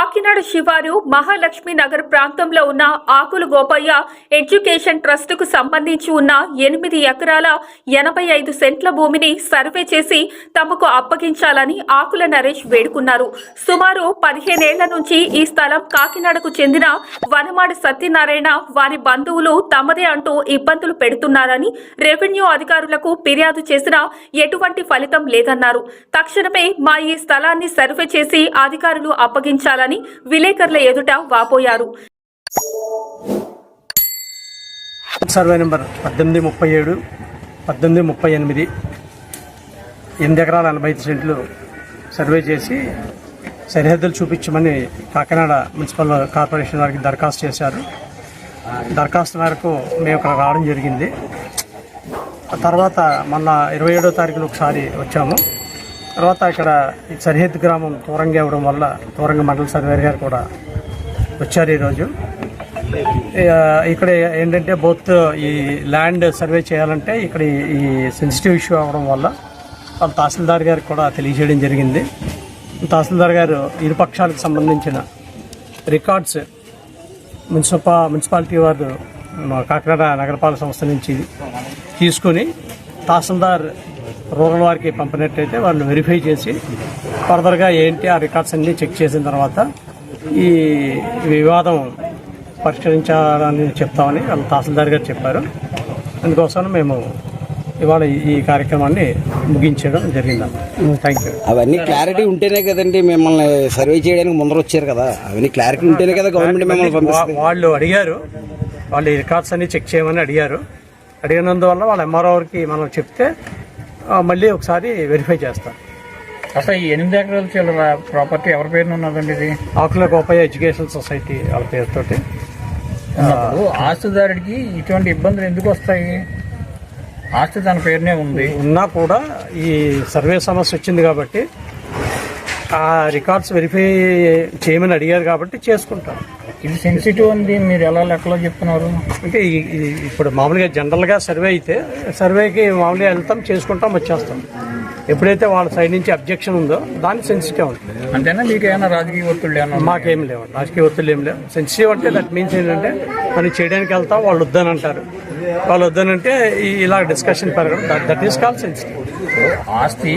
Kakinada శివారు మహాలక్ష్మి నగర్ ప్రాంతంలో ఉన్న ఆకులు గోపయ్య ఎడ్యుకేషన్ ట్రస్ట్కు సంబంధించి ఉన్న ఎనిమిది ఎకరాల ఎనభై ఐదు సెంట్ల భూమిని సర్వే చేసి తమకు అప్పగించాలని ఆకుల నరేష్ వేడుకున్నారు. సుమారు పదిహేనేళ్ళ నుంచి ఈ స్థలం కాకినాడకు చెందిన వనమాడి సత్యనారాయణ వారి బంధువులు తమదే అంటూ ఇబ్బందులు పెడుతున్నారని రెవెన్యూ అధికారులకు ఫిర్యాదు చేసినా ఎటువంటి ఫలితం లేదన్నారు. తక్షణమే మా ఈ స్థలాన్ని సర్వే చేసి అధికారులు అప్పగించాలని విలేకరుల ఎదుట వాపోయారు. సర్వే నెంబర్ పద్దెనిమిది ముప్పై ఏడు పద్దెనిమిది ముప్పై ఎనిమిది. ఎనిమిది ఎకరాల నలభై ఐదు సెంట్లు సర్వే చేసి సరిహద్దులు చూపించమని కాకినాడ మున్సిపల్ కార్పొరేషన్ వారికి దరఖాస్తు చేశారు. దరఖాస్తు మేరకు మేము ఇక్కడ రావడం జరిగింది. ఆ తర్వాత మొన్న ఇరవై ఏడో తారీఖున ఒకసారి వచ్చాము. తర్వాత ఇక్కడ సరిహద్దు గ్రామం దూరంగా ఇవ్వడం వల్ల దూరంగా మండల సర్వేర్ గారు కూడా వచ్చారు ఈరోజు. ఇక్కడ ఏంటంటే బోత్ ఈ ల్యాండ్ సర్వే చేయాలంటే ఇక్కడ ఈ- సెన్సిటివ్ ఇష్యూ అవ్వడం వల్ల వాళ్ళ తహసీల్దార్ గారికి కూడా తెలియజేయడం జరిగింది. తహసీల్దార్ గారు ఇరు పక్షాలకు సంబంధించిన రికార్డ్స్ మున్సిపా మున్సిపాలిటీ వారు కాకినాడ నగరపాలక సంస్థ నుంచి తీసుకొని తహసీల్దార్ రూరల్ వారికి పంపినట్టయితే వాళ్ళు వెరిఫై చేసి ఫర్దర్గా ఏంటి ఆ రికార్డ్స్ అన్ని చెక్ చేసిన తర్వాత ఈ వివాదం పరిష్కరించాలని చెప్తామని వాళ్ళు తహసీల్దార్ గారు చెప్పారు. అందుకోసం మేము ఇవాళ ఈ- కార్యక్రమాన్ని ముగించడం జరిగిందన్న థ్యాంక్ యూ అవన్నీ క్లారిటీ ఉంటేనే కదండి మిమ్మల్ని సర్వే చేయడానికి ముందర వచ్చారు కదా. అవన్నీ క్లారిటీ ఉంటేనే కదా గవర్నమెంట్ మిమ్మల్ని వాళ్ళు అడిగారు. వాళ్ళు ఈ రికార్డ్స్ అన్ని చెక్ చేయమని అడిగారు. అడిగినందువల్ల వాళ్ళ ఎంఆర్ఓకి మనం చెప్తే మళ్ళీ ఒకసారి వెరిఫై చేస్తాం. అసలు ఈ ఎనిమిది ఎకరాల చిల్లర ప్రాపర్టీ ఎవరి పేరున ఉన్నదండి ఇది? ఆకుల గోపయ్య ఎడ్యుకేషన్ సొసైటీ వాళ్ళ పేరుతోటి. ఉన్నప్పుడు ఆస్తిదారుడికి ఇటువంటి ఇబ్బందులు ఎందుకు వస్తాయి? ఆస్తి తన పేరునే ఉంది. ఉన్నా కూడా ఈ సర్వే సమస్య వచ్చింది కాబట్టి ఆ రికార్డ్స్ వెరిఫై చేయమని అడిగారు కాబట్టి చేసుకుంటాం ఇది సెన్సిటివ్ ఉంది మీరు ఎలా లెక్కలో చెప్తున్నారు? అంటే ఇప్పుడు మామూలుగా జనరల్గా సర్వే అయితే సర్వేకి మామూలుగా వెళ్తాం చేసుకుంటాం వచ్చేస్తాం. ఎప్పుడైతే వాళ్ళ సైడ్ నుంచి అబ్జెక్షన్ ఉందో దాని సెన్సిటివ్ ఉంటుంది. అంతేనా? మీకు ఏమైనా రాజకీయ ఒత్తిళ్ళు ఏమన్నా మాకేం లేవు రాజకీయ ఒత్తిళ్ళు ఏం లేవు. సెన్సిటివ్ అంటే దట్ మీన్స్ ఏంటంటే మనం చేయడానికి వెళ్తాం వాళ్ళు వద్దని అంటారు. వాళ్ళు వద్దనంటే ఇలా డిస్కషన్ పెరగడం దట్ ఈస్ కాల్ సెన్సిటివ్ ఆస్తి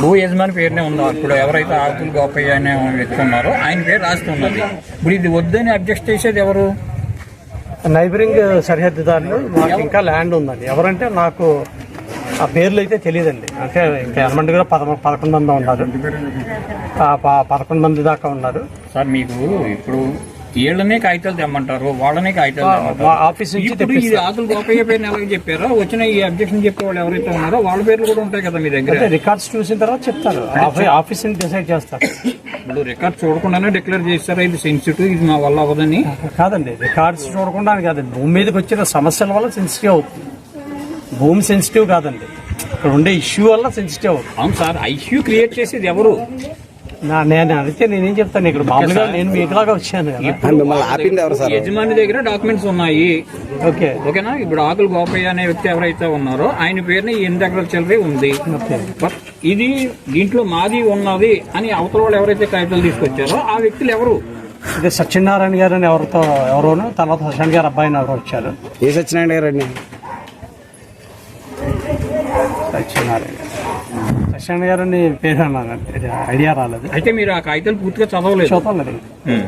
భూ యజమాని పేరునే ఉంది. ఇప్పుడు ఎవరైతే ఆకులు గోపయ్య అనే వ్యక్తి ఉన్నారో ఆయన పేరు రాస్తూ ఉన్నది. ఇప్పుడు ఇది వద్దని అడ్జస్ట్ చేసేది ఎవరు? నైబరింగ్ సరిహద్దుదారులు మాకు ఇంకా ల్యాండ్ ఉందండి. ఎవరంటే నాకు ఆ పేర్లు అయితే తెలియదండి. అంటే ఎనమంది కూడా పద పదకొండు మంది ఉన్నారు. పదకొండు మంది దాకా ఉన్నారు. సార్ మీకు ఇప్పుడు వీళ్ళనే కాగితాలు తెమ్మంటారు వాళ్ళనే కాగితాలు ఆఫీస్ నుంచి ఆకులు గోపయ్య పేరుని ఎలాగ చెప్పారో? వచ్చిన ఈ అబ్జెక్షన్ చెప్పే వాళ్ళు ఎవరైతే ఉన్నారో వాళ్ళ పేర్లు కూడా ఉంటాయి కదా మీ దగ్గర. రికార్డ్స్ చూసిన తర్వాత చెప్తారు. ఆఫీ- ఆఫీస్ నుంచి డిసైడ్ చేస్తారు. ఇప్పుడు రికార్డ్ చూడకుండానే డిక్లేర్ చేస్తారా ఇది సెన్సిటివ్ ఇది మా వల్ల అవ్వదని. కాదండి రికార్డ్స్ చూడకుండా కాదండి. భూమి మీదకి వచ్చిన సమస్యల వల్ల సెన్సిటివ్ అవుతుంది. భూమి సెన్సిటివ్ కాదండి. ఇక్కడ ఉండే ఇష్యూ వల్ల సెన్సిటివ్ అవును సార్ ఐష్యూ క్రియేట్ చేసేది ఎవరు? నా నేను అడిగితే నేనేం చెప్తాను ఇక్కడ మామూలుగా నేను మీకులాగా వచ్చాను కదా. ఆ, మిమ్మల్ని ఆపింది ఎవరు సార్? యజమాని దగ్గర డాక్యుమెంట్స్ ఉన్నాయి. ఓకే. ఓకేనా? ఇప్పుడు ఆకులు గోపయ్య అనే వ్యక్తి ఎవరైతే ఉన్నారో ఆయన పేరుని ఎనిమిది ఎకరాల చిల్లరే ఉంది. ఓకే. బట్ ఇది దీంట్లో మాది ఉన్నది అని అవతల వాళ్ళు ఎవరైతే కాగితాలు తీసుకొచ్చారో ఆ వ్యక్తులు ఎవరు? ఇది సత్యనారాయణ గారు అని ఎవరితో ఎవరోను తర్వాత హర్షన్ గారు అబ్బాయిని ఎవరో వచ్చారు. ఏ సత్యనారాయణ గారు అండి సత్యనారాయణ గారు అని పేరు అన్నాను ఇది ఐడియా రాలేదు. అయితే మీరు ఆ కాగితాలు పూర్తిగా చదవలేదు. ఉమ్.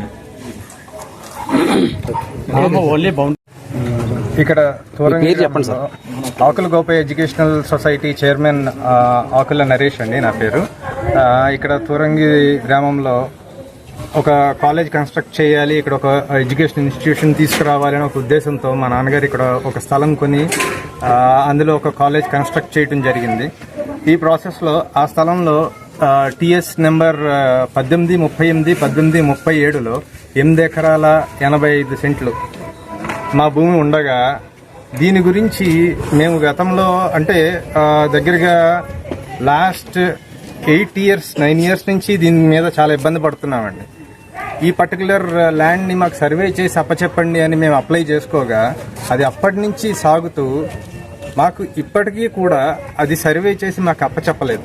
ఓన్లీ బౌండ్ ఇక్కడ చెప్పండి sir. Akula Gopaiah educational society chairman Akula Naresh అండి నా పేరు. ఆ, ఇక్కడ తూరంగి గ్రామంలో ఒక కాలేజ్ కన్స్ట్రక్ట్ చేయాలి ఇక్కడ ఒక ఎడ్యుకేషన్ ఇన్స్టిట్యూషన్ తీసుకురావాలి అనే ఒక ఉద్దేశంతో మా నాన్నగారు ఇక్కడ ఒక స్థలం కొని అందులో ఒక కాలేజ్ కన్స్ట్రక్ట్ చేయడం జరిగింది. ఈ ప్రాసెస్లో ఆ స్థలంలో టిఎస్ నెంబర్ పద్దెనిమిది ముప్పై ఎనిమిది పద్దెనిమిది ముప్పై ఏడులో ఎనిమిది ఎకరాల ఎనభై ఐదు సెంట్లు మా భూమి ఉండగా దీని గురించి మేము గతంలో అంటే దగ్గరగా last eight years nine years నుంచి దీని మీద చాలా ఇబ్బంది పడుతున్నామండి. ఈ పర్టికులర్ ల్యాండ్ని మాకు సర్వే చేసి అప్పచెప్పండి అని మేము అప్లై చేసుకోగా అది అప్పటి నుంచి సాగుతూ మాకు ఇప్పటికీ కూడా అది సర్వే చేసి మాకు అప్పచెప్పలేదు.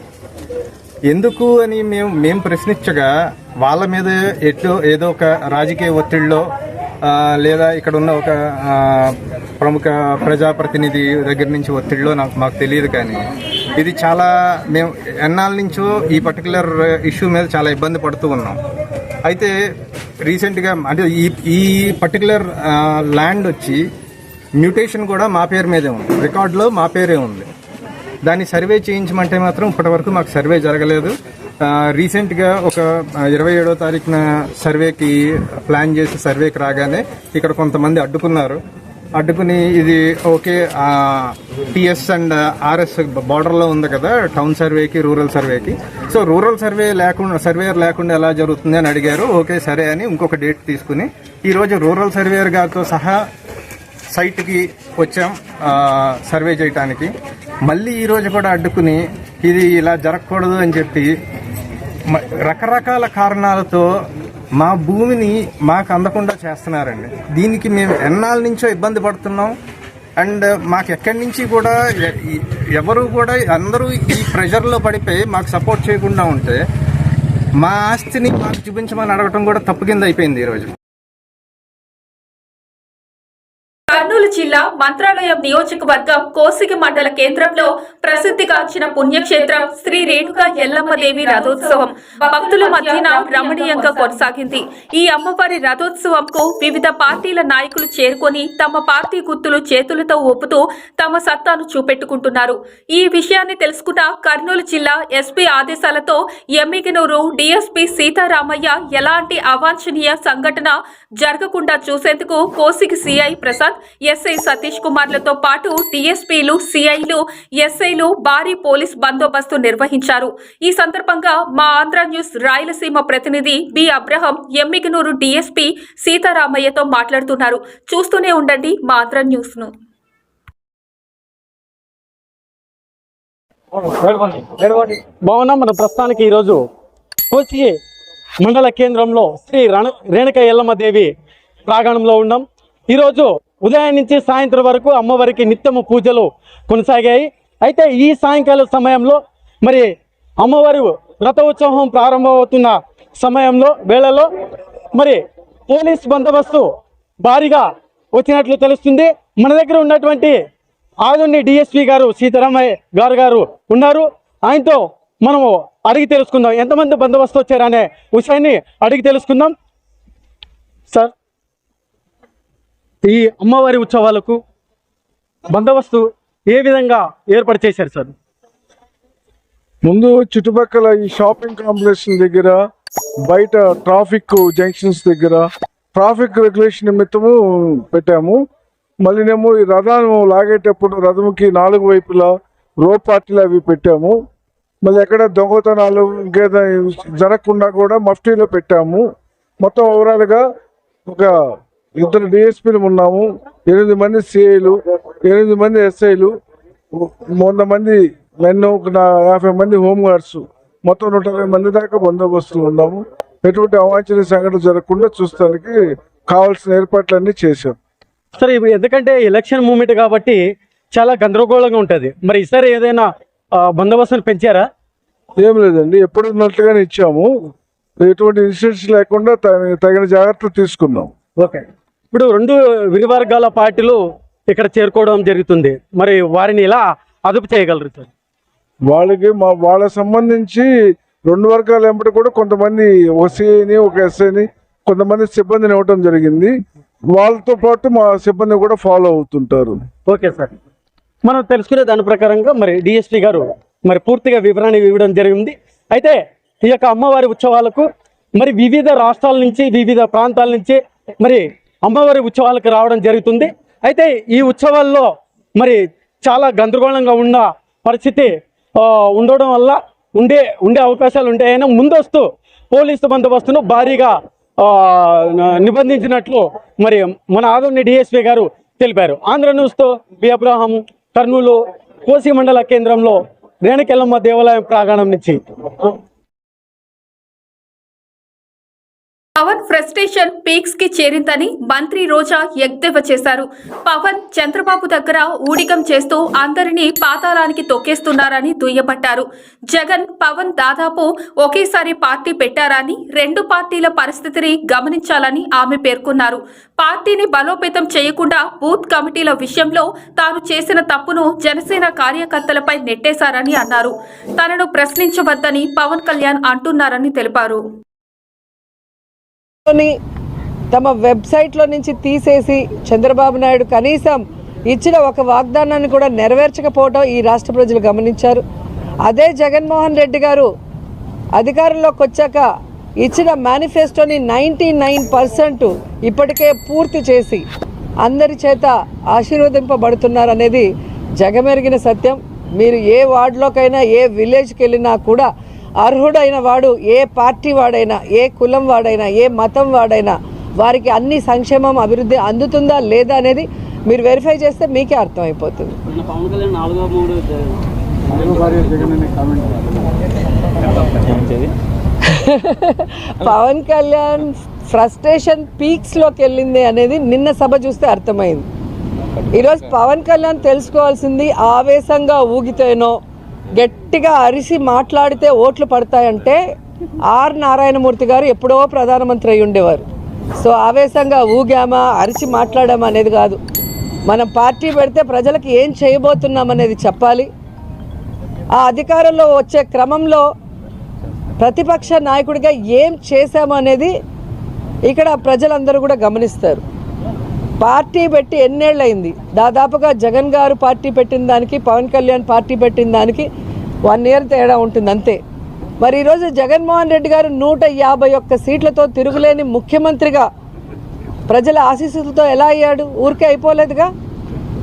ఎందుకు అని మేము మేము ప్రశ్నించగా వాళ్ళ మీద ఎట్లో ఏదో ఒక రాజకీయ ఒత్తిడిలో లేదా ఇక్కడ ఉన్న ఒక ప్రముఖ ప్రజాప్రతినిధి దగ్గర నుంచి ఒత్తిడిలో నాకు మాకు తెలియదు కానీ ఇది చాలా మేము ఎన్నాళ్ళ నుంచో ఈ పర్టికులర్ ఇష్యూ మీద చాలా ఇబ్బంది పడుతూ ఉన్నాం. అయితే రీసెంట్గా అంటే ఈ ఈ పర్టికులర్ ల్యాండ్ వచ్చి మ్యూటేషన్ కూడా మా పేరు మీదే ఉంది. రికార్డులో మా పేరే ఉంది. దాన్ని సర్వే చేయించమంటే మాత్రం ఇప్పటివరకు మాకు సర్వే జరగలేదు. రీసెంట్గా ఒక ఇరవై ఏడో తారీఖున సర్వేకి ప్లాన్ చేసి సర్వేకి రాగానే ఇక్కడ కొంతమంది అడ్డుకున్నారు. అడ్డుకుని ఇది ఓకే టిఎస్ అండ్ ఆర్ఎస్ బార్డర్లో ఉంది కదా టౌన్ సర్వేకి రూరల్ సర్వేకి సో రూరల్ సర్వే లేకుండా సర్వేయర్ లేకుండా ఎలా జరుగుతుంది అని అడిగారు. ఓకే సరే అని ఇంకొక డేట్ తీసుకుని ఈరోజు రూరల్ సర్వేయర్ గారితో సహా సైట్కి వచ్చాం సర్వే చేయటానికి. మళ్ళీ ఈరోజు కూడా అడ్డుకుని ఇది ఇలా జరగకూడదు అని చెప్పి రకరకాల కారణాలతో మా భూమిని మాకు అందకుండా చేస్తున్నారండి. దీనికి మేము ఎన్నాళ్ళ నుంచో ఇబ్బంది పడుతున్నాం. అండ్ మాకు ఎక్కడి నుంచి కూడా ఎ- ఎవరు కూడా అందరూ ఈ ప్రెషర్లో పడిపోయి మాకు సపోర్ట్ చేయకుండా ఉంటే మా ఆస్తిని మాకు చూపించమని అడగటం కూడా తప్పు కింద అయిపోయింది ఈరోజు కర్నూలు జిల్లా మంత్రాలయం నియోజకవర్గం కోసిగి మండల కేంద్రంలో ప్రసిద్ధిగాంచిన పుణ్యక్షేత్రం శ్రీ రేణుకా ఎల్లమ్మ దేవి రథోత్సవం. భక్తుల మధ్యన రమణీయంగా కొనసాగింది. ఈ అమ్మవారి రథోత్సవంకు వివిధ పార్టీల నాయకులు చేరుకొని తమ పార్టీ గుర్తులు చేతులతో ఒప్పుతూ తమ సత్తాను చూపెట్టుకుంటున్నారు. ఈ విషయాన్ని తెలుసుకున్న కర్నూలు జిల్లా ఎస్పీ ఆదేశాలతో ఎమ్మిగనూరు డిఎస్పీ సీతారామయ్య ఎలాంటి అవాంఛనీయ సంఘటన జరగకుండా చూసేందుకు కోసిగి సిఐ ప్రసాద్ ఎస్ఐ సతీష్ కుమార్లతో పాటు డిఎస్పీలు సిఐలు ఎస్ఐలు భారీ పోలీస్ బందోబస్తు నిర్వహించారు. ఈ సందర్భంగా మా ఆంధ్ర న్యూస్ రాయలసీమ ప్రతినిధి బి. అబ్రహం ఎమ్మిగనూరు డీఎస్పీ సీతారామయ్యతో మాట్లాడుతున్నారు. చూస్తూనే ఉండండి మా ఆంధ్ర న్యూస్ను బాగున్నా మన ప్రస్తుతానికి ఈరోజు కోసి మండల కేంద్రంలో శ్రీ రణ రేణుక ఎల్లమ్మదేవి ప్రాంగణంలో ఉన్నాం. ఈరోజు ఉదయం నుంచి సాయంత్రం వరకు అమ్మవారికి నిత్యము పూజలు కొనసాగాయి. అయితే ఈ సాయంకాల సమయంలో మరి అమ్మవారి రథ ఉత్సవం ప్రారంభమవుతున్న సమయంలో వేళలో మరి పోలీస్ బందోబస్తు భారీగా వచ్చినట్లు తెలుస్తుంది. మన దగ్గర ఉన్నటువంటి ఆదుని డిఎస్పి గారు సీతారామయ్య గారు గారు ఉన్నారు. ఆయనతో మనము అడిగి తెలుసుకుందాం. ఎంతమంది బందోబస్తు వచ్చారనే విషయాన్ని అడిగి తెలుసుకుందాం. సార్ ఈ అమ్మవారి ఉత్సవాలకు బందోబస్తు ఏ విధంగా ఏర్పాటు చేశారు సార్? ముందు చుట్టుపక్కల ఈ షాపింగ్ కాంప్లెక్స్ దగ్గర బయట ట్రాఫిక్ జంక్షన్స్ దగ్గర ట్రాఫిక్ రెగ్యులేషన్ నిమిత్తము పెట్టాము. మళ్ళీనేమో ఈ రథం లాగేటప్పుడు రథంకి నాలుగు వైపులా రో పార్టీలు అవి పెట్టాము. మళ్ళీ ఎక్కడ దొంగతనాలు ఇంకేదో జరగకుండా కూడా మఫ్టీలో పెట్టాము. మొత్తం ఓవరాల్గా ఒక ఇద్దరు డిఎస్పీలు ఉన్నాము ఎనిమిది మంది సిఐలు ఎనిమిది మంది ఎస్ఐలు వంద మంది మెన్ ఒక యాభై మంది హోమ్ గార్డ్స్. మొత్తం నూట ఇరవై మంది దాకా బందోబస్తులు ఉన్నాము. ఎటువంటి అవాంఛనీయ సంఘటన జరగకుండా చూస్తానికి కావాల్సిన ఏర్పాట్లన్నీ చేశాం. సార్ ఇప్పుడు ఎందుకంటే ఎలక్షన్ మూమెంట్ కాబట్టి చాలా గందరగోళంగా ఉంటుంది. మరి ఈసారి ఏదైనా ఆ, బందోబస్తును పెంచారా? ఏం లేదండి ఎప్పుడు ఉన్నట్లుగానే ఇచ్చాము. ఎటువంటి ఇన్సిడెంట్స్ లేకుండా తగిన- తగిన జాగ్రత్తలు తీసుకున్నాం. ఓకే. ఇప్పుడు రెండు విరివర్గాల పార్టీలు ఇక్కడ చేరుకోవడం జరుగుతుంది. మరి వారిని ఎలా అదుపు చేయగలరు సార్? వాళ్ళకి మా వాళ్ళ సంబంధించి రెండు వర్గాల వెంబడి కూడా కొంతమంది ఓసీని ఒక ఎస్ఐని కొంతమంది సిబ్బందిని ఇవ్వటం జరిగింది. వాళ్ళతో పాటు మా సిబ్బంది కూడా ఫాలో అవుతుంటారు. Okay sir. మనం తెలుసుకునే దాని ప్రకారంగా మరి డిఎస్పి గారు మరి పూర్తిగా వివరణ ఇవ్వడం జరిగింది. అయితే ఈ యొక్క అమ్మవారి ఉత్సవాలకు మరి వివిధ రాష్ట్రాల నుంచి వివిధ ప్రాంతాల నుంచి మరి అమ్మవారి ఉత్సవాలకు రావడం జరుగుతుంది. అయితే ఈ ఉత్సవాల్లో మరి చాలా గందరగోళంగా ఉన్న పరిస్థితి ఉండడం వల్ల ఉండే ఉండే అవకాశాలు ఉంటాయని ముందస్తు పోలీసు బందోబస్తును భారీగా నిబంధించినట్లు మరి మన ఆదోని డిఎస్పీ గారు తెలిపారు. ఆంధ్ర న్యూస్తో బి అబ్రాహం కర్నూలు కోసి మండల కేంద్రంలో రేణకెల్లమ్మ దేవాలయం ప్రాంగణం నుంచి. పవన్ ఫ్రస్ట్రేషన్ పీక్స్కి చేరిందని మంత్రి రోజా ఎద్దేవా చేశారు. పవన్ చంద్రబాబు దగ్గర ఊడికం చేస్తూ అందరినీ పాతాళానికి తొక్కేస్తున్నారని దుయ్యబట్టారు. జగన్ పవన్ దాదాపు ఒకేసారి పార్టీ పెట్టారని రెండు పార్టీల పరిస్థితిని గమనించాలని ఆమె పేర్కొన్నారు. పార్టీని బలోపేతం చేయకుండా బూత్ కమిటీల విషయంలో తాను చేసిన తప్పును జనసేన కార్యకర్తలపై నెట్టేశారని అన్నారు. తనను ప్రశ్నించవద్దని పవన్ కళ్యాణ్ అంటున్నారని తెలిపారు. లోని తమ వెబ్సైట్లో నుంచి తీసేసి చంద్రబాబు నాయుడు కనీసం ఇచ్చిన ఒక వాగ్దానాన్ని కూడా నెరవేర్చకపోవడం ఈ రాష్ట్ర ప్రజలు గమనించారు. అదే జగన్మోహన్ రెడ్డి గారు అధికారంలోకి వచ్చాక ఇచ్చిన మేనిఫెస్టోని నైంటీ నైన్ పర్సెంట్ ఇప్పటికే పూర్తి చేసి అందరి చేత ఆశీర్వదింపబడుతున్నారు అనేది జగమెరిగిన సత్యం. మీరు ఏ వార్డులోకైనా ఏ విలేజ్కి వెళ్ళినా కూడా అర్హుడైన వాడు ఏ పార్టీ వాడైనా ఏ కులం వాడైనా ఏ మతం వాడైనా వారికి అన్ని సంక్షేమం అభివృద్ధి అందుతుందా లేదా అనేది మీరు వెరిఫై చేస్తే మీకే అర్థమైపోతుంది. పవన్ కళ్యాణ్ ఫ్రస్ట్రేషన్ పీక్స్లోకి వెళ్ళింది అనేది నిన్న సభ చూస్తే అర్థమైంది. ఈరోజు పవన్ కళ్యాణ్ తెలుసుకోవాల్సింది ఆవేశంగా ఊగితేనో గట్టిగా అరిసి మాట్లాడితే ఓట్లు పడతాయంటే ఆర్ నారాయణమూర్తి గారు ఎప్పుడో ప్రధానమంత్రి అయి ఉండేవారు. సో ఆవేశంగా ఊగామా అరిచి మాట్లాడామా అనేది కాదు. మనం పార్టీ పెడితే ప్రజలకు ఏం చేయబోతున్నాం అనేది చెప్పాలి. ఆ అధికారంలో వచ్చే క్రమంలో ప్రతిపక్ష నాయకుడిగా ఏం చేశాము అనేది ఇక్కడ ప్రజలందరూ కూడా గమనిస్తారు. పార్టీ పెట్టి ఎన్నేళ్ళయింది? దాదాపుగా జగన్ గారు పార్టీ పెట్టిన దానికి పవన్ కళ్యాణ్ పార్టీ పెట్టిన దానికి వన్ ఇయర్ తేడా ఉంటుంది అంతే. మరి ఈరోజు జగన్మోహన్ రెడ్డి గారు నూట యాభై ఒక్క సీట్లతో తిరుగులేని ముఖ్యమంత్రిగా ప్రజల ఆశీస్సులతో ఎలా అయ్యాడు? ఊరికే అయిపోలేదుగా?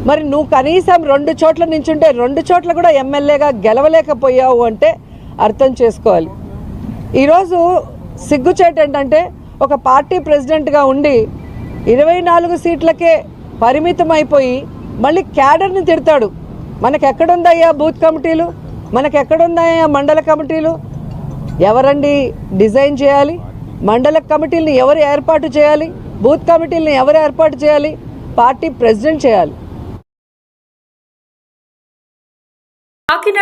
మరి నువ్వు కనీసం రెండు చోట్ల నించుంటే రెండు చోట్ల కూడా ఎమ్మెల్యేగా గెలవలేకపోయావు అంటే అర్థం చేసుకోవాలి. ఈరోజు సిగ్గుచేట ఏంటంటే ఒక పార్టీ ప్రెసిడెంట్గా ఉండి ఇరవై నాలుగు సీట్లకే పరిమితం అయిపోయి మళ్ళీ క్యాడర్ని తిడతాడు. మనకు ఎక్కడుందయ్యా బూత్ కమిటీలు? మనకు ఎక్కడుందయ్యా మండల కమిటీలు? ఎవరండి డిజైన్ చేయాలి? మండల కమిటీలను ఎవరు ఏర్పాటు చేయాలి? బూత్ కమిటీలను ఎవరు ఏర్పాటు చేయాలి? పార్టీ ప్రెసిడెంట్ చేయాలి.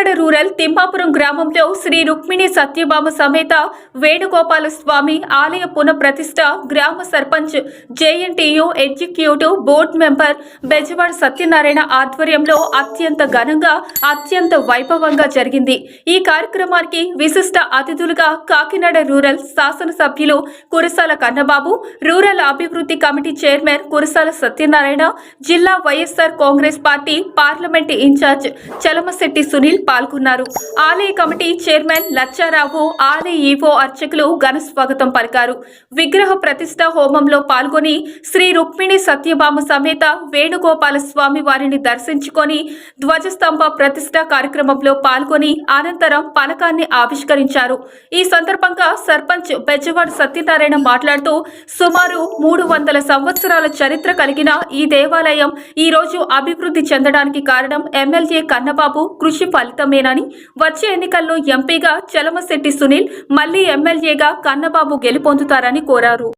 కాకినాడ రూరల్ తిమ్మాపురం గ్రామంలో శ్రీ రుక్మిణి సత్యభామ సమేత వేణుగోపాల స్వామి ఆలయ పునఃప్రతిష్ట గ్రామ sarpanch JNTU executive board member Bezawada Satyanarayana ఆధ్వర్యంలో అత్యంత ఘనంగా అత్యంత వైభవంగా జరిగింది. ఈ కార్యక్రమానికి విశిష్ట అతిథులుగా కాకినాడ రూరల్ శాసనసభ్యులు కురసాల కన్నబాబు రూరల్ అభివృద్ధి కమిటీ చైర్మన్ కురసాల సత్యనారాయణ జిల్లా YSR Congress party parliament incharge Chalamasetti Sunil పాల్గొన్నారు. ఆలయ కమిటీ చైర్మన్ లచ్చారావు ఆలయ ఈవో అర్చకులు ఘన స్వాగతం పలికారు. విగ్రహ ప్రతిష్ట హోమంలో పాల్గొని శ్రీ రుక్మిణి సత్యభామ సమేత వేణుగోపాల స్వామి వారిని దర్శించుకొని ధ్వజస్తంభ ప్రతిష్ట కార్యక్రమంలో పాల్గొని అనంతరం పలకాన్ని ఆవిష్కరించారు. ఈ సందర్భంగా సర్పంచ్ బెజవాడ సత్యనారాయణ మాట్లాడుతూ సుమారు మూడు వందల సంవత్సరాల చరిత్ర కలిగిన ఈ దేవాలయం ఈ రోజు అభివృద్ధి చెందడానికి కారణం ఎమ్మెల్యే కన్నబాబు కృషి ఫలితమేనని వచ్చే ఎన్నికల్లో ఎంపీగా చలమశెట్టి సునీల్ మళ్ళీ ఎమ్మెల్యేగా కన్నబాబు గెలుపొందుతారని కోరారు.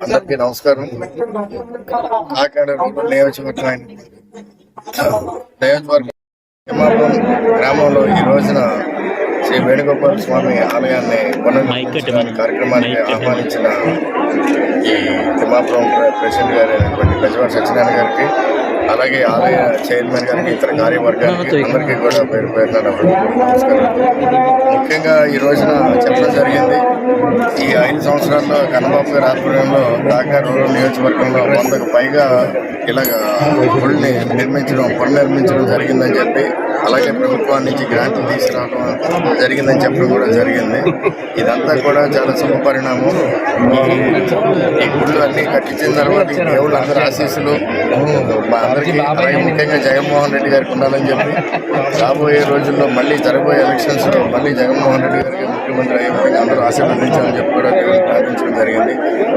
అందరికీ నమస్కారం. కాకినాడ రూరల్ నియోజకవర్గం నియోజకవర్గం తిమ్మాపురం గ్రామంలో ఈ రోజున శ్రీ వేణుగోపాల స్వామి ఆలయాన్ని పునర్నిర్మించడానికి కార్యక్రమానికి ఆహ్వానించిన ఈ తిమ్మాపురం ప్ర- ప్రెసిడెంట్ గారు అయినటువంటి బెజవాడ సత్యనారాయణ గారికి అలాగే ఆలయ చైర్మన్ గారికి ఇతర కార్యవర్గానికి అందరికీ కూడా పేరు పేరున నమస్కారం. ముఖ్యంగా ఈ రోజున చెప్పడం జరిగింది ఈ ఐదు సంవత్సరాల్లో కన్నబాబు గారి ఆధ్వర్యంలో కాకినాడ రూరల్ నియోజకవర్గంలో వందకు పైగా ఇలాగ గుడిని నిర్మించడం పునర్నిర్మించడం జరిగిందని చెప్పి అలాగే ప్రభుత్వం నుంచి గ్రాంట్లు తీసుకురావడం జరిగిందని చెప్పడం కూడా జరిగింది. ఇదంతా కూడా చాలా శుభ పరిణామం. ఈ గుళ్ళు అన్ని కట్టించిన తర్వాత దేవుళ్ళ అందరి ఆశీస్సులు అందరి అందరికీ ముఖ్యంగా జగన్మోహన్ రెడ్డి గారికి ఉండాలని చెప్పి రాబోయే రోజుల్లో మళ్ళీ జరగబోయే ఎలక్షన్స్లో మళ్ళీ జగన్మోహన్ రెడ్డి గారికి ముఖ్యమంత్రి అయ్యే విధంగా అందరూ ఆశీర్వదించాలని చెప్పి కూడా ప్రార్థించడం జరిగింది.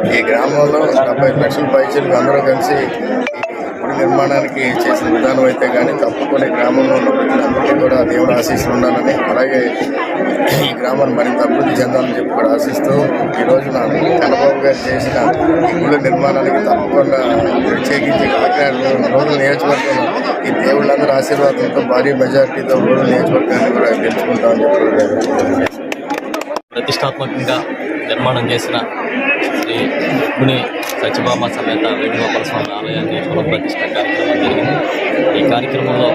ఈ గ్రామంలో డెబ్బై ఐదు లక్షల పైచీలకు అందరూ కలిసి గుడి నిర్మాణానికి చేసిన విధానం అయితే కానీ తప్పకుండా గ్రామంలో ఉన్న ప్రజలందరికీ కూడా దేవుడు ఆశీస్సులు ఉండాలని అలాగే ఈ గ్రామాన్ని మరింత అభివృద్ధి చెందాలని చెప్పి కూడా ఆశిస్తూ ఈ రోజున చంద్రబాబు గారు చేసిన గుడి నిర్మాణానికి తప్పకుండా ప్రత్యేకించి కాకినాడ రోజుల నియోజకవర్గం ఈ దేవుళ్ళందరూ ఆశీర్వాదంతో భారీ మెజార్టీతో రోజుల నియోజకవర్గాన్ని కూడా గెలుచుకుంటామని చెప్పి కూడా ప్రతిష్టాత్మకంగా నిర్మాణం చేసిన శ్రీ రుక్మిణి సత్యభామ సమేత వేణుగోపాల స్వామి ఆలయాన్ని పునఃప్రతిష్ఠ కార్యక్రమం జరిగింది. ఈ కార్యక్రమంలో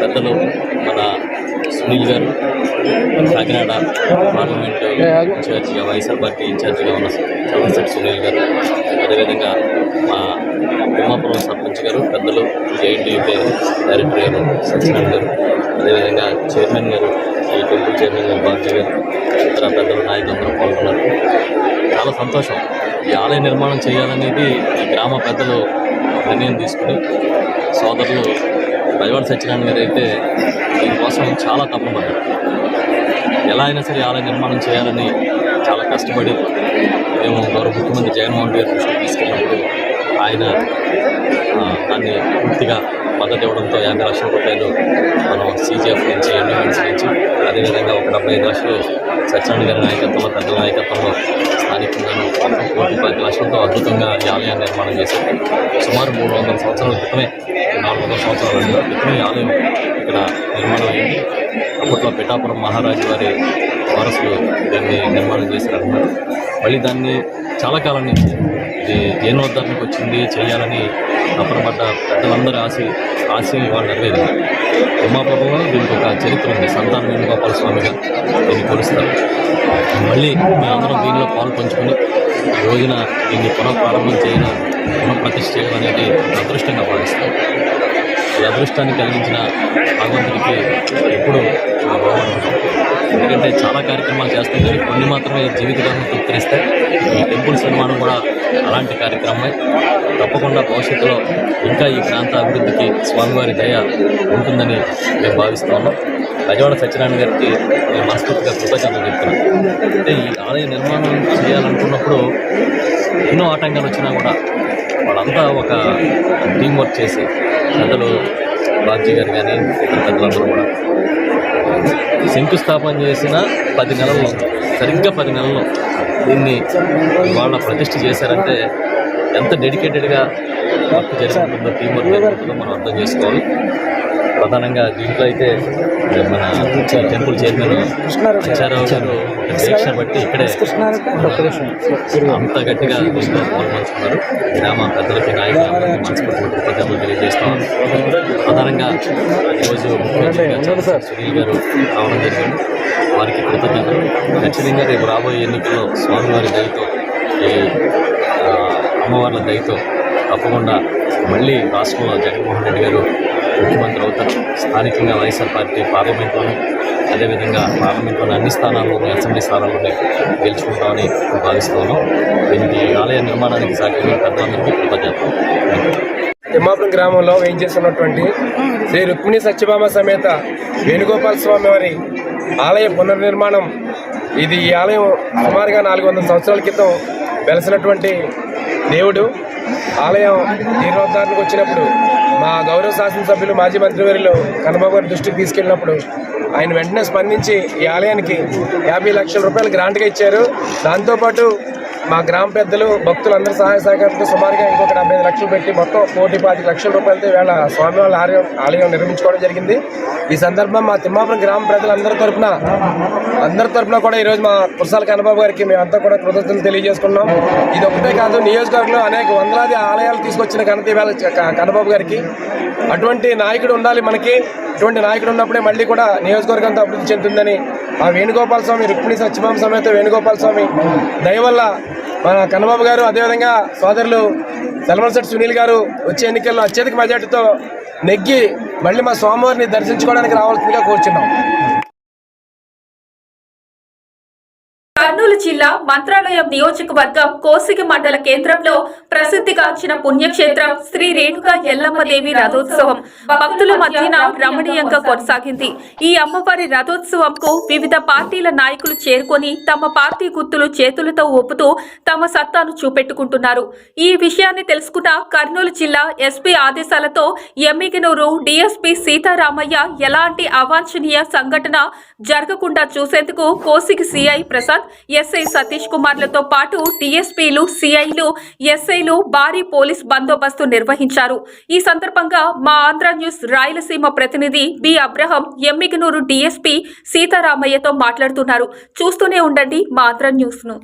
పెద్దలు మన సునీల్ గారు కాకినాడ పార్లమెంట్ ఇన్ఛార్జిగా వైఎస్ఆర్ పార్టీ ఇన్ఛార్జిగా ఉన్న చంద్రశెట్టి సునీల్ గారు అదేవిధంగా మా తిమ్మాపురం సర్పంచ్ గారు పెద్దలు జేఎన్టీయూకే డైరెక్టర్ గారు సత్యనారాయణ గారు అదేవిధంగా చైర్మన్ గారు ఈ టెంపుల్ చైర్మన్ గారు బాబ్జీ గారు ఇతర పెద్దల నాయకులందరూ పాల్గొన్నారు. చాలా సంతోషం. ఈ ఆలయ నిర్మాణం చేయాలనేది ఈ గ్రామ పెద్దలు నిర్ణయం తీసుకుని సోదరులు బయవాడ సత్యనారాయణ గారు అయితే దీనికోసం చాలా తప్పబడ్డారు ఎలా అయినా సరే ఆలయ నిర్మాణం చేయాలని చాలా కష్టపడి మేము గౌరవ ముఖ్యమంత్రి జగన్మోహన్ రెడ్డి గారి దృష్టికి ఆయన దాన్ని పూర్తిగా మద్దతు ఇవ్వడంతో యాభై లక్షల రూపాయలు మనం సీజీఎఫ్ నుంచి ఎండోమెంట్స్ నుంచి అదేవిధంగా ఒక డెబ్బై ఐదు లక్షలు సత్యనారాయణ గారి నాయకత్వంలో పెద్దల నాయకత్వంలో స్థానికంగా మొత్తం కోటి పది లక్షలతో అద్భుతంగా ఈ ఆలయాన్ని నిర్మాణం చేశారు. సుమారు మూడు వందల సంవత్సరాల క్రితమే నాలుగు వందల సంవత్సరాల క్రితమే ఈ ఆలయం ఇక్కడ నిర్మాణం అయింది. అప్పట్లో పిఠాపురం మహారాజు వారి వారసులు దీన్ని నిర్మాణం చేశారన్నారు మళ్ళీ దాన్ని చాలా కాలం నుంచి జీర్ణోద్ధరణకు వచ్చింది చేయాలని అప్పటిపడ్డ పెద్దలందరి ఆశ ఆశయం ఇవాళ నెరవేరింది. ఉమాపురంలో దీనికి ఒక చరిత్ర ఉంది. సంతాన వేణుగోపాల స్వామిగా దీన్ని కొలుస్తారు. మళ్ళీ మేమందరం దీనిలో పాలు పంచుకొని ఈ రోజున దీన్ని పునఃప్రారంభం చేయడం పునఃప్రతిష్ఠ చేయడం అనేది అదృష్టంగా భావిస్తాం. అదృష్టాన్ని కలిగించిన భగవంతుడికి ఎప్పుడు మా బాగుంటుంది ఎందుకంటే చాలా కార్యక్రమాలు చేస్తాం కానీ కొన్ని మాత్రమే జీవితకాలను తృప్తిస్తాయి ఈ టెంపుల్స్ నిర్మాణం కూడా అలాంటి కార్యక్రమమే. తప్పకుండా భవిష్యత్తులో ఇంకా ఈ ప్రాంత అభివృద్ధికి స్వామివారి దయ ఉంటుందని మేము భావిస్తున్నాం ఉన్నాం. సత్యనారాయణ గారికి నేను మనస్ఫూర్తిగా కృతజ్ఞతలు చెప్తున్నాను అంటే ఈ ఆలయ నిర్మాణం చేయాలనుకున్నప్పుడు ఎన్నో ఆటంకాలు వచ్చినా కూడా వాళ్ళంతా ఒక టీం వర్క్ చేసి పెద్దలు బాబ్జీ గారు కానీ ఇతర పెద్దలందరూ కూడా శంకుస్థాపన చేసిన పది నెలల్లో సరిగ్గా పది నెలల్లో దీన్ని వాళ్ళ ప్రతిష్ఠ చేశారంటే ఎంత డెడికేటెడ్గా వర్క్ జరుగుతుందో టీం వర్క్ జరుగుతుందో మనం అర్థం చేసుకోవాలి. ప్రధానంగా దీంట్లో అయితే మన టెంపుల్ చైర్మన్ కృష్ణారావు గారు దీక్ష బట్టి ఇక్కడే అంత గట్టిగా దీంట్లో గ్రామ పెద్దలకి కృతజ్ఞతలు తెలియజేస్తాం ప్రధానంగా ఈరోజు ముఖ్యమంత్రిగా సునీల్ గారు రావడం జరిగింది. వారికి కృతజ్ఞతలు. ఖచ్చితంగా రేపు రాబోయే ఎన్నికల్లో స్వామివారి దయతో ఈ అమ్మవార్ల దయతో తప్పకుండా మళ్ళీ రాష్ట్రంలో జగన్మోహన్ రెడ్డి గారు ముఖ్యమంత్రి అవుతారు. స్థానికంగా వైఎస్ఆర్ పార్టీ పార్లమెంట్లోనూ అదేవిధంగా పార్లమెంట్లోని అన్ని స్థానాల్లోనూ అసెంబ్లీ స్థానాల్లోనే గెలుచుకుంటామని భావిస్తూ దీనికి ఆలయ నిర్మాణానికి సహకరించిన పెద్దలందరికీ కృతజ్ఞతలు తిమ్మాపురం గ్రామంలో వేయించేస్తున్నటువంటి శ్రీ రుక్మిణి సత్యభామ సమేత వేణుగోపాల స్వామి వారి ఆలయ పునర్నిర్మాణం. ఇది ఈ ఆలయం సుమారుగా నాలుగు వందల సంవత్సరాల క్రితం వెలసినటువంటి దేవుడు. ఆలయం జీర్ణోద్ధారణకు వచ్చినప్పుడు మా గౌరవ శాసనసభ్యులు మాజీ మంత్రివర్యులు కన్నబాబు గారి దృష్టికి తీసుకెళ్ళినప్పుడు ఆయన వెంటనే స్పందించి ఈ ఆలయానికి యాభై లక్షల రూపాయలు గ్రాంట్గా ఇచ్చారు. దాంతోపాటు మా గ్రామ పెద్దలు భక్తులందరూ సహాయ సహకారంతో సుమారుగా ఇంకొక డెబ్బై ఐదు లక్షలు పెట్టి మొత్తం కోటి పాతి లక్షల రూపాయలతో వేళ స్వామివారి ఆలయం ఆలయం నిర్మించుకోవడం జరిగింది. ఈ సందర్భం మా తిమ్మాపురం గ్రామ ప్రజలందరి తరఫున అందరి తరపున కూడా ఈరోజు మా కురసాల కన్నబాబు గారికి మేమంతా కూడా కృతజ్ఞతలు తెలియజేసుకున్నాం. ఇది ఒకటే కాదు నియోజకవర్గంలో అనేక వందలాది ఆలయాలు తీసుకొచ్చిన ఘనత ఇవాళ కన్నబాబు గారికి. అటువంటి నాయకుడు ఉండాలి మనకి. ఇటువంటి నాయకుడు ఉన్నప్పుడే మళ్ళీ కూడా నియోజకవర్గంతో అభివృద్ధి చెందుతుందని ఆ వేణుగోపాల స్వామి రుక్మిణి సత్యభామ సమేత వేణుగోపాల స్వామి దయవల్ల మన కన్నబాబు గారు అదేవిధంగా సోదరులు సెల్వన్సెట్ సునీల్ గారు వచ్చే ఎన్నికల్లో అత్యధిక మెజార్టీతో నెగ్గి మళ్ళీ మా స్వామివారిని దర్శించుకోవడానికి రావాల్సిందిగా కోరుచున్నాం. కర్నూలు జిల్లా మంత్రాలయం నియోజకవర్గం కోసిగి మండల కేంద్రంలో ప్రసిద్ధిగాంచిన పుణ్యక్షేత్రం శ్రీ రేణుకా ఎల్లమ్మదేవి రథోత్సవం. భక్తుల మధ్యన రమణీయంగా కొనసాగింది. ఈ అమ్మవారి రథోత్సవంకు వివిధ పార్టీల నాయకులు చేరుకొని తమ పార్టీ గుర్తులు చేతులతో ఒప్పుతూ తమ సత్తాను చూపెట్టుకుంటున్నారు. ఈ విషయాన్ని తెలుసుకున్న కర్నూలు జిల్లా ఎస్పీ ఆదేశాలతో ఎమ్మిగినూరు డిఎస్పీ సీతారామయ్య ఎలాంటి అవాంఛనీయ సంఘటన జరగకుండా చూసేందుకు కోసిగి సిఐ ప్రసాద్ ఎస్ఐ సతీష్ కుమార్లతో పాటు టీఎస్పీలు సిఐలు ఎస్ఐలు భారీ పోలీస్ బందోబస్తు నిర్వహించారు. ఈ సందర్భంగా మా ఆంధ్ర న్యూస్ రాయలసీమ ప్రతినిధి బి. అబ్రహం ఎమ్మిగనూరు డీఎస్పీ సీతారామయ్యతో మాట్లాడుతున్నారు. చూస్తూనే ఉండండి మా ఆంధ్ర న్యూస్ను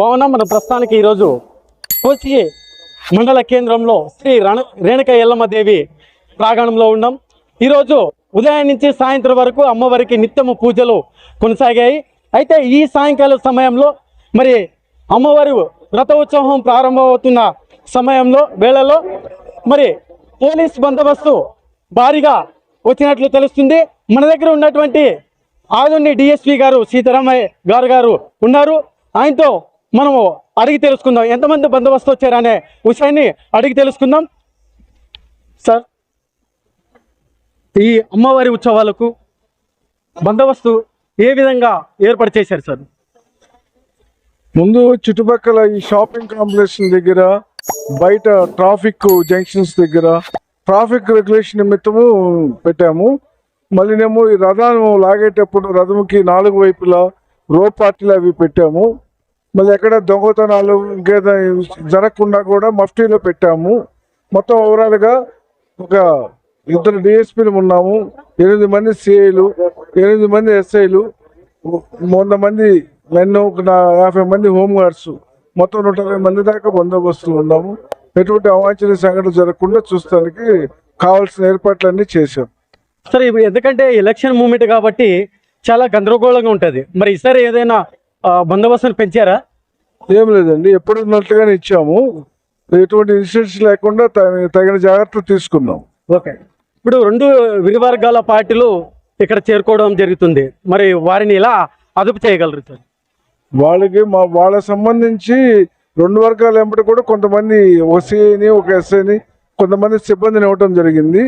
బాగున్నాం మన ప్రస్తుతానికి ఈరోజు కోచి మండల కేంద్రంలో శ్రీ రేణుక ఎల్లమ్మ దేవి ప్రాంగణంలో ఉన్నాం. ఈరోజు ఉదయం నుంచి సాయంత్రం వరకు అమ్మవారికి నిత్యము పూజలు కొనసాగాయి. అయితే ఈ సాయంకాల సమయంలో మరి అమ్మవారి రథ ఉత్సవం ప్రారంభమవుతున్న సమయంలో వేళలో మరి పోలీస్ బందోబస్తు భారీగా వచ్చినట్లు తెలుస్తుంది. మన దగ్గర ఉన్నటువంటి ఆదుని డిఎస్పి గారు సీతారామయ్య గారు గారు ఉన్నారు. ఆయనతో మనము అడిగి తెలుసుకుందాం. ఎంతమంది బందోబస్తు వచ్చారనే విషయాన్ని అడిగి తెలుసుకుందాం. సార్. ఈ అమ్మవారి ఉత్సవాలకు బందోబస్తు ఏ విధంగా ఏర్పాటు చేశారు సార్? ముందు చుట్టుపక్కల ఈ షాపింగ్ కాంప్లెక్స్ దగ్గర బయట ట్రాఫిక్ జంక్షన్స్ దగ్గర ట్రాఫిక్ రెగ్యులేషన్ నిమిత్తము పెట్టాము. మళ్ళీనేమో ఈ రథాన్ని లాగేటప్పుడు రథంకి నాలుగు వైపులా రో పార్టీలు అవి పెట్టాము. మళ్ళీ ఎక్కడ దొంగతనాలు ఇంకేదో జరగకుండా కూడా మఫ్టీలో పెట్టాము. మొత్తం ఓవరాల్గా ఒక ఇద్దరు డిఎస్పీలు ఉన్నాము ఎనిమిది మంది సిఐలు ఎనిమిది మంది ఎస్ఐలు వంద మంది మెన్ ఒక యాభై మంది హోమ్ గార్డ్స్. మొత్తం నూట ఇరవై మంది దాకా బందోబస్తులు ఉన్నాము. ఎటువంటి అవాంఛనీయ సంఘటన జరగకుండా చూస్తానికి కావాల్సిన ఏర్పాట్లన్నీ చేశాం. సార్ ఇప్పుడు ఎందుకంటే ఎలక్షన్ మూమెంట్ కాబట్టి చాలా గందరగోళంగా ఉంటుంది. మరి ఈసారి ఏదైనా ఆ, బందోబస్తును పెంచారా? ఏం లేదండి ఎప్పుడు ఉన్నట్లుగానే ఇచ్చాము. ఎటువంటి ఇన్సిడెంట్స్ లేకుండా తగిన- తగిన జాగ్రత్తలు తీసుకున్నాం. ఓకే. ఇప్పుడు రెండు విరివర్గాల పార్టీలు ఇక్కడ చేరుకోవడం జరుగుతుంది. మరి వారిని ఎలా అదుపు చేయగలరు సార్? వాళ్ళకి మా వాళ్ళ సంబంధించి రెండు వర్గాల వెంబడి కూడా కొంతమంది సిఐని ఒక ఎస్ఐని కొంతమంది సిబ్బందిని ఇవ్వటం జరిగింది.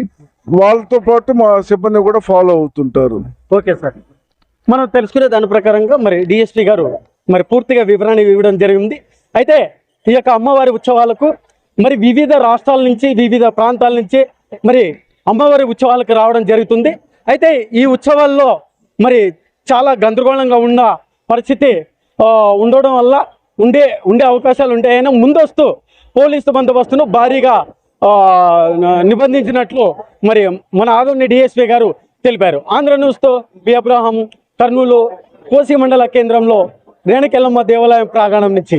వాళ్ళతో పాటు మా సిబ్బంది కూడా ఫాలో అవుతుంటారు. Okay sir. మనం తెలుసుకునే దాని ప్రకారంగా మరి డిఎస్పీ గారు మరి పూర్తిగా వివరణ ఇవ్వడం జరిగింది. అయితే ఈ యొక్క అమ్మవారి ఉత్సవాలకు మరి వివిధ రాష్ట్రాల నుంచి వివిధ ప్రాంతాల నుంచి మరి అమ్మవారి ఉత్సవాలకు రావడం జరుగుతుంది. అయితే ఈ ఉత్సవాల్లో మరి చాలా గందరగోళంగా ఉన్న పరిస్థితి ఉండడం వల్ల ఉండే ఉండే అవకాశాలు ఉంటాయని ముందస్తు పోలీసు బందోబస్తును భారీగా నిబంధించినట్లు మరి మన ఆదోని డిఎస్పీ గారు తెలిపారు. ఆంధ్ర న్యూస్తో బి అబ్రాహం కర్నూలు కోసి మండల కేంద్రంలో రేణకెల్లమ్మ దేవాలయం ప్రాంగణం నుంచి.